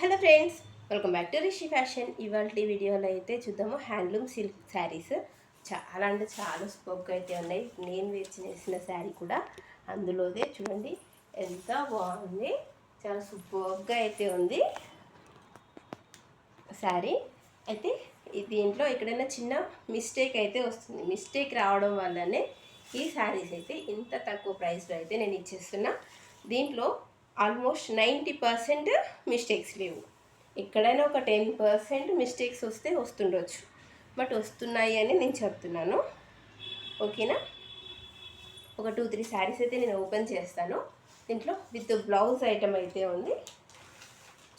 Hello friends welcome back to Rishi fashion ఇవాళ వీడియోలో అయితే చూద్దాము హ్యాండ్లూమ్ సిల్క్ శారీస్ చాలా అంటే చాలా సూపర్గా అయితే ఉన్నాయి. నేను వేసిన శారీ కూడా అందులోదే చూడండి ఎంత బాగుంది. చాలా సూపర్గా అయితే ఉంది శారీ అయితే దీంట్లో ఎక్కడైనా చిన్న మిస్టేక్ అయితే వస్తుంది. మిస్టేక్ రావడం వల్లనే ఈ శారీస్ అయితే ఇంత తక్కువ ప్రైస్లో అయితే నేను ఇచ్చేస్తున్నా. దీంట్లో ఆల్మోస్ట్ నైంటీ పర్సెంట్ మిస్టేక్స్ లేవు. ఎక్కడైనా ఒక టెన్ పర్సెంట్ మిస్టేక్స్ వస్తే వస్తుండొచ్చు. బట్ వస్తున్నాయి అని నేను చెప్తున్నాను. ఓకేనా? ఒక టూ త్రీ శారీస్ అయితే నేను ఓపెన్ చేస్తాను. దీంట్లో విత్ బ్లౌజ్ ఐటమ్ అయితే ఉంది.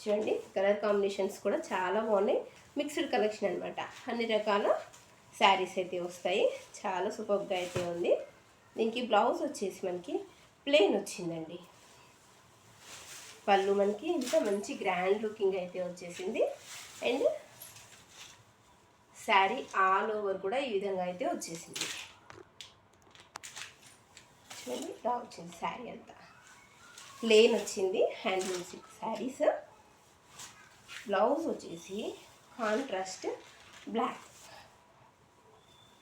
చూడండి కలర్ కాంబినేషన్స్ కూడా చాలా బాగున్నాయి. మిక్స్డ్ కలెక్షన్ అనమాట అన్ని రకాల శారీస్ అయితే వస్తాయి. చాలా సూపర్గా అయితే ఉంది. దీనికి బ్లౌజ్ వచ్చేసి మనకి ప్లెయిన్ వచ్చిందండి. పళ్ళు మనకి ఇంత మంచి గ్రాండ్ లుకింగ్ అయితే వచ్చేసింది. అండ్ శారీ ఆల్ ఓవర్ కూడా ఈ విధంగా అయితే వచ్చేసింది. చూడండి ఇలా వచ్చింది శారీ అంతా. ప్లేన్ వచ్చింది హ్యాండ్లూమ్ సిల్క్ శారీస్ బ్లౌజ్ వచ్చేసి కాంట్రాస్ట్ బ్లాక్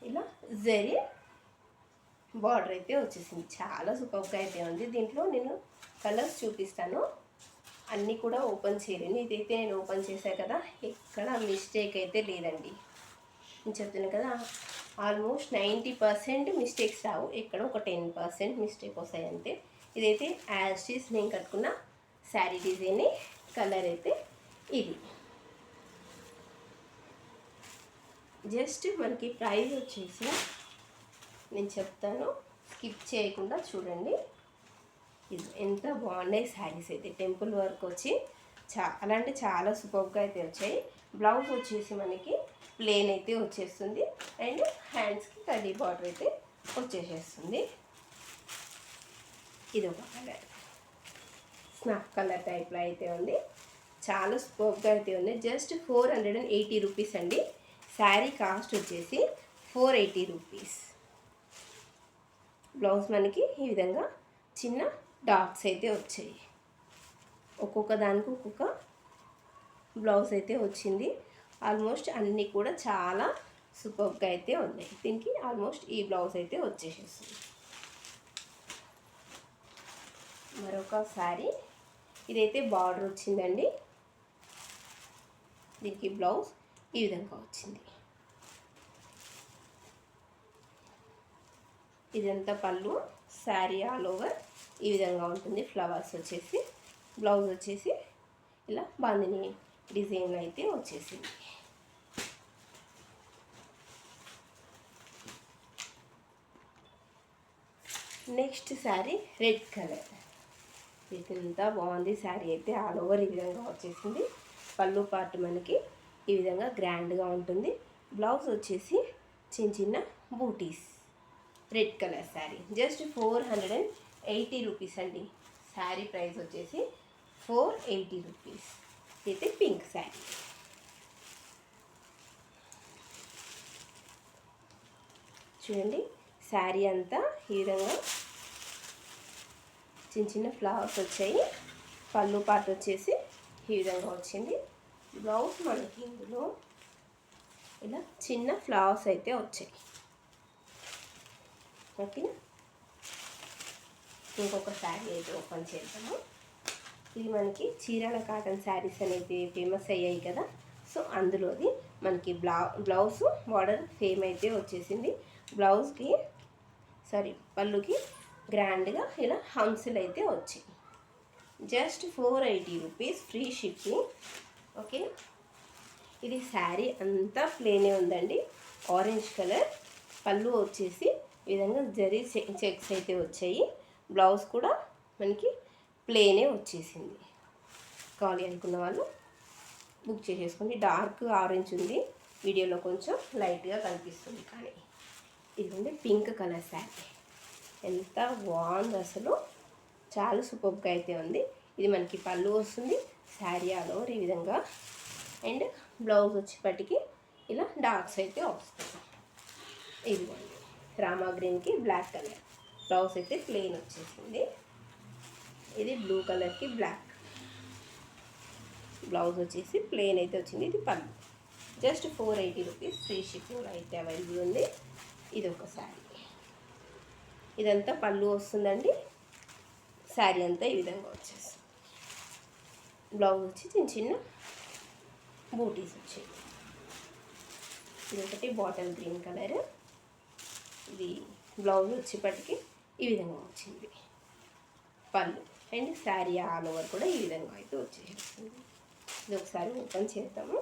ఇలా జరీ బార్డర్ అయితే వచ్చేసింది. చాలా సూపర్గా అయితే ఉంది. దీంట్లో నేను కలర్స్ చూపిస్తాను. అన్నీ కూడా ఓపెన్ చేయలేను. ఇదైతే నేను ఓపెన్ చేశాను కదా ఎక్కడ మిస్టేక్ అయితే లేదండి. నేను చెప్తున్నాను కదా ఆల్మోస్ట్ నైంటీ పర్సెంట్ మిస్టేక్స్ రావు. ఎక్కడ ఒక టెన్ పర్సెంట్ మిస్టేక్ వస్తాయి అంతే ఇదైతే యాస్టీస్ నేను కట్టుకున్న శారీ డిజైన్ కలర్ అయితే ఇది. జస్ట్ మనకి ప్రైస్ వచ్చేసి నేను చెప్తాను స్కిప్ చేయకుండా చూడండి. ఎంత బాగున్నాయి శారీస్ అయితే. టెంపుల్ వర్క్ వచ్చి చాలా అంటే చాలా సూపర్గా అయితే వచ్చాయి. బ్లౌజ్ వచ్చేసి మనకి ప్లేన్ అయితే వచ్చేస్తుంది. అండ్ హ్యాండ్స్కి కడీ బార్డర్ అయితే వచ్చేసేస్తుంది. ఇది ఒక కలర్. స్నాప్ కలర్ టైప్లో అయితే ఉంది. చాలా సూపర్గా అయితే ఉంది. Just four hundred and eighty rupees అండి. శారీ కాస్ట్ వచ్చేసి ఫోర్ ఎయిటీ రూపీస్. బ్లౌజ్ మనకి ఈ విధంగా చిన్న డాట్స్ అయితే వచ్చాయి. ఒక్కొక్క దానికి ఒక్కొక్క బ్లౌజ్ అయితే వచ్చింది. ఆల్మోస్ట్ అన్నీ కూడా చాలా సూపర్గా అయితే ఉన్నాయి. దీనికి ఆల్మోస్ట్ ఈ బ్లౌజ్ అయితే వచ్చేసేస్తుంది మరొక శారీ. ఇదైతే బార్డర్ వచ్చిందండి. దీనికి బ్లౌజ్ ఈ విధంగా వచ్చింది. ఇదంతా పళ్ళు. Sari all over. ఈ విధంగా ఉంటుంది. ఫ్లవర్స్ వచ్చేసి బ్లౌజ్ వచ్చేసి ఇలా బాందిని డిజైన్ అయితే వచ్చేసింది. నెక్స్ట్ శారీ రెడ్ కలర్ ఇదంతా బాగుంది. శారీ అయితే ఆల్ ఓవర్ ఈ విధంగా వచ్చేసింది. పళ్ళు పార్ట్ మనకి ఈ విధంగా గ్రాండ్గా ఉంటుంది. బ్లౌజ్ వచ్చేసి చిన్న చిన్న booties red colour sari just four hundred and eighty rupees అండి. శారీ ప్రైస్ వచ్చేసి ఫోర్ ఎయిటీ రూపీస్ అయితే పింక్ శారీ చూడండి శారీ అంతా ఈ విధంగా చిన్న చిన్న ఫ్లవర్స్ వచ్చాయి. పళ్ళు పాట వచ్చేసి ఈ విధంగా వచ్చింది. బ్లౌజ్ మనకి ఇందులో ఇలా చిన్న ఫ్లవర్స్ అయితే వచ్చాయి. ఓకే ఇంకొక శారీ అయితే ఓపెన్ చేద్దాము. ఇది మనకి చీరాల కాటన్ శారీస్ అనేది ఫేమస్ అయ్యాయి కదా. సో అందులోది మనకి బ్లౌ బ్లౌజ్ బార్డర్ ఫేమ్ అయితే వచ్చేసింది. బ్లౌజ్కి సారీ పళ్ళుకి గ్రాండ్గా ఇలా హంసులు అయితే వచ్చాయి. Just four eighty rupees free shipping. Okay? ఇది శారీ అంతా ప్లేనే ఉందండి. Orange colour. పళ్ళు వచ్చేసి విధంగా జరీ చెక్స్ అయితే వచ్చాయి. బ్లౌజ్ కూడా మనకి ప్లేనే వచ్చేసింది. కావాలి అనుకున్న వాళ్ళు బుక్ చేసేసుకోండి. డార్క్ ఆరెంజ్ ఉంది. వీడియోలో కొంచెం లైట్గా కనిపిస్తుంది కానీ ఇదిగోండి పింక్ కలర్ శారీ. ఎంత బాగుంది అసలు. చాలా సూపర్గా అయితే ఉంది. ఇది మనకి పళ్ళు వస్తుంది శారీ ఆల్ ఓవర్ ఈ విధంగా. అండ్ బ్లౌజ్ వచ్చేపటికి ఇలా డార్క్స్ అయితే వస్తాయి. ఇదిగోండి. డ్రామా గ్రీన్కి బ్లాక్ కలర్. బ్లౌజ్ అయితే ప్లెయిన్ వచ్చేసింది. ఇది బ్లూ కలర్కి బ్లాక్. బ్లౌజ్ వచ్చేసి ప్లెయిన్ అయితే వచ్చింది. ఇది పళ్ళు. Just four eighty rupees free shipping అయితే అవైలబుల్ ఉంది. ఇది ఒక శారీ. ఇదంతా పళ్ళు వస్తుందండి. శారీ అంతా ఈ విధంగా వచ్చేస్తుంది. బ్లౌజ్ వచ్చి చిన్న చిన్న బూటీస్ వచ్చాయి. ఇది ఒకటి బాటిల్ గ్రీన్ కలర్. ఇది బ్లౌజ్ వచ్చేపటికి ఈ విధంగా వచ్చింది. పళ్ళు అండ్ శారీ ఆల్ ఓవర్ కూడా ఈ విధంగా అయితే వచ్చేసింది. ఇది ఒకసారి ఓపెన్ చేద్దాము.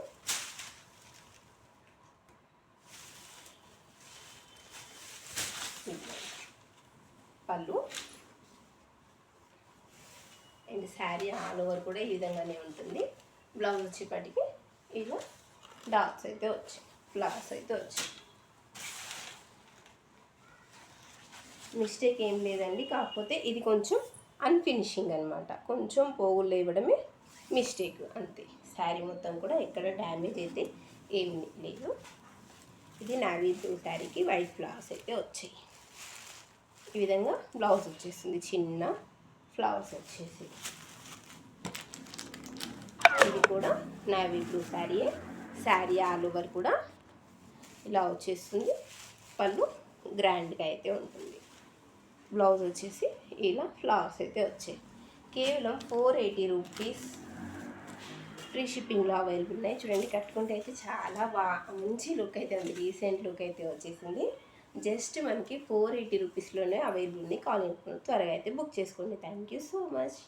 పళ్ళు అండ్ శారీ ఆల్ ఓవర్ కూడా ఈ విధంగానే ఉంటుంది. బ్లౌజ్ వచ్చేపటికి ఇలా డాట్స్ అయితే వచ్చాయి. ఫ్లవర్స్ అయితే వచ్చాయి. మిస్టేక్ ఏం లేదండి. కాకపోతే ఇది కొంచెం అన్ఫినిషింగ్ అనమాట కొంచెం పోగులు ఇవ్వడమే మిస్టేక్. అంతే. శారీ మొత్తం కూడా ఎక్కడ డ్యామేజ్ అయితే ఏమి లేదు. ఇది నావీ బ్లూ శారీకి వైట్ ఫ్లవర్స్ అయితే వచ్చాయి. ఈ విధంగా బ్లౌజ్ వచ్చేసింది. చిన్న ఫ్లవర్స్ వచ్చేసి. ఇది కూడా నావీ బ్లూ శారీయే. శారీ ఆల్ ఓవర్ కూడా ఇలా వచ్చేస్తుంది. పళ్ళు గ్రాండ్గా అయితే ఉంటుంది. బ్లౌజ్ వచ్చేసి ఇలా ఫ్లవర్స్ అయితే వచ్చాయి. కేవలం ఫోర్ ఎయిటీ రూపీస్ ఫ్రీ షిప్పింగ్లో అవైలబుల్ ఉన్నాయి. చూడండి కట్టుకుంటే అయితే చాలా బాగా మంచి లుక్ అయితే ఉంది. రీసెంట్ లుక్ అయితే వచ్చేసింది. జస్ట్ మనకి ఫోర్ ఎయిటీ రూపీస్లోనే అవైలబుల్ ఉంది కాల్ త్వరగా అయితే బుక్ చేసుకోండి. Thank you so much.